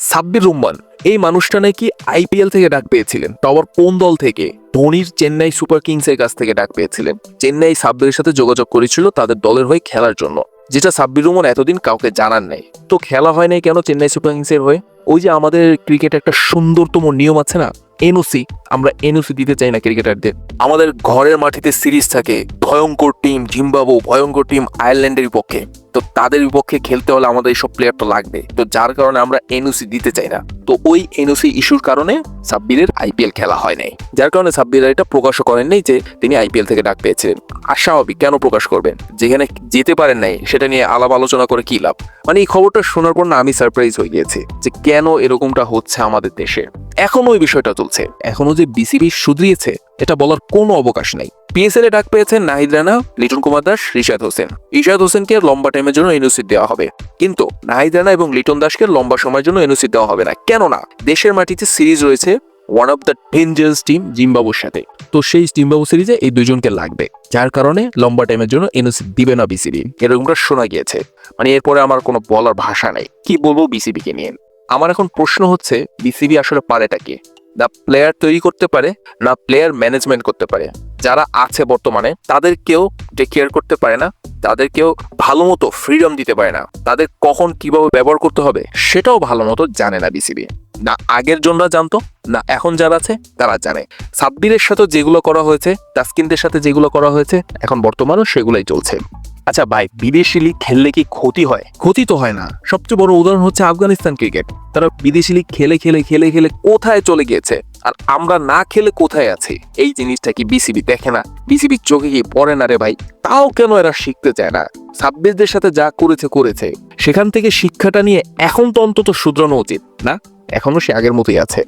সাব্বির রহমান এই মানুষটা নাকি আইপিএল থেকে ডাক পেয়েছিলেন তো আবার কোন দল থেকে? ধোনির চেন্নাই সুপার কিংসের কাছ থেকে ডাক পেয়েছিলেন। চেন্নাই সাব্বিরের সাথে যোগাযোগ করেছিল তাদের দলের হয়ে খেলার জন্য, যেটা সাব্বির রহমান এতদিন কাউকে জানান নাই। তো খেলা হয় নাই কেন চেন্নাই সুপার কিংসের হয়ে? ওই যে আমাদের ক্রিকেটে একটা সুন্দরতম নিয়ম আছে না এনওসি আমরা এনওসি দিতে চাই না ক্রিকেটারদের। আমাদের ঘরের মাটিতে সিরিজ থাকে, ভয়ঙ্কর টিম জিম্বাবু, ভয়ঙ্কর টিম আয়ারল্যান্ডের বিপক্ষে। তো তাদের বিপক্ষে খেলতে হলে আমাদের এইসব প্লেয়ার তো লাগবে। তো যার কারণে আমরা এনওসি দিতে চাই না। তো ওই এনওসি ইস্যুর কারণে সাব্বিরের আইপিএল খেলা হয় নাই। যার কারণে সাব্বির এটা প্রকাশও করেন নাই যে তিনি আইপিএল থেকে ডাক পেয়েছিলেন। আর স্বাভাবিক কেন প্রকাশ করবেন? যেখানে যেতে পারেন নাই, সেটা নিয়ে আলাপ আলোচনা করে কি লাভ? মানে এই খবরটা শোনার পর না আমি সারপ্রাইজ হয়ে গিয়েছি যে কেন এরকমটা হচ্ছে আমাদের দেশে। এখনও ওই বিষয়টা চলছে। এখনও যে বিসিবি শুধরিয়েছে, এটা বলার কোনো অবকাশ নাই। পিএসএল এ ডাক পেয়েছেন নাহিদ রানা, লিটন কুমার দাস রিশাদ হোসেন। রিশাদ হোসেনকে লম্বা টাইমের জন্য এনওসি দেওয়া হবে। কিন্তু নাহিদ রানা এবং লিটন দাসকে লম্বা সময়ের জন্য এনওসি দেওয়া হবে না। কেননা দেশের মাটিতে সিরিজ রয়েছে one of the dangerous team জিম্বাবুর সাথে। তো সেই জিম্বাবু সিরিজে এই দুজনকে লাগবে। যার কারণে লম্বা টাইমের জন্য এনওসি দিবে না বিসিবি এরকমটা শোনা গিয়েছে। মানে এরপরে আমার কোনো বলার ভাষা নেই। কি বলব বিসিবিকে নিয়ে? আমার এখন প্রশ্ন হচ্ছে বিসিবি আসলে পারেটা কি? না প্লেয়ার তৈরি করতে পারে, না প্লেয়ার ম্যানেজমেন্ট করতে পারে। যারা আছে বর্তমানে তাদেরকেও টেক কেয়ার করতে পারে না তাদেরকেও ভালো মতো ফ্রিডম দিতে পারে না। তাদের কখন কীভাবে ব্যবহার করতে হবে, সেটাও ভালো মতো জানে না বিসিবি না আগের জনরা জানতো, না এখন যারা আছে, তারা জানে। সাব্বিরের সাথে যেগুলো করা হয়েছে, তাস্কিনদের সাথে যেগুলো করা হয়েছে, এখন বর্তমানেও সেগুলোই চলছে। আচ্ছা ভাই, বিদেশি লিগ খেললে কি ক্ষতি হয়? ক্ষতি তো হয় না। সবচেয়ে বড় উদাহরণ হচ্ছে আফগানিস্তান ক্রিকেট। তারা বিদেশি লিগ খেলে খেলে খেলে খেলে কোথায় চলে গিয়েছে? আর আমরা না খেলে কোথায় আছি? এই জিনিসটা কি বিসিবি দেখে না? বিসিবির চোখে কি পড়ে না রে ভাই? তাও কেন এরা শিখতে চায় না? সাব্বিরদের সাথে যা করেছে করেছে। সেখান থেকে শিক্ষাটা নিয়ে এখন তো অন্তত শুধরানো উচিত, না? এখনও সে আগের মতোই আছে।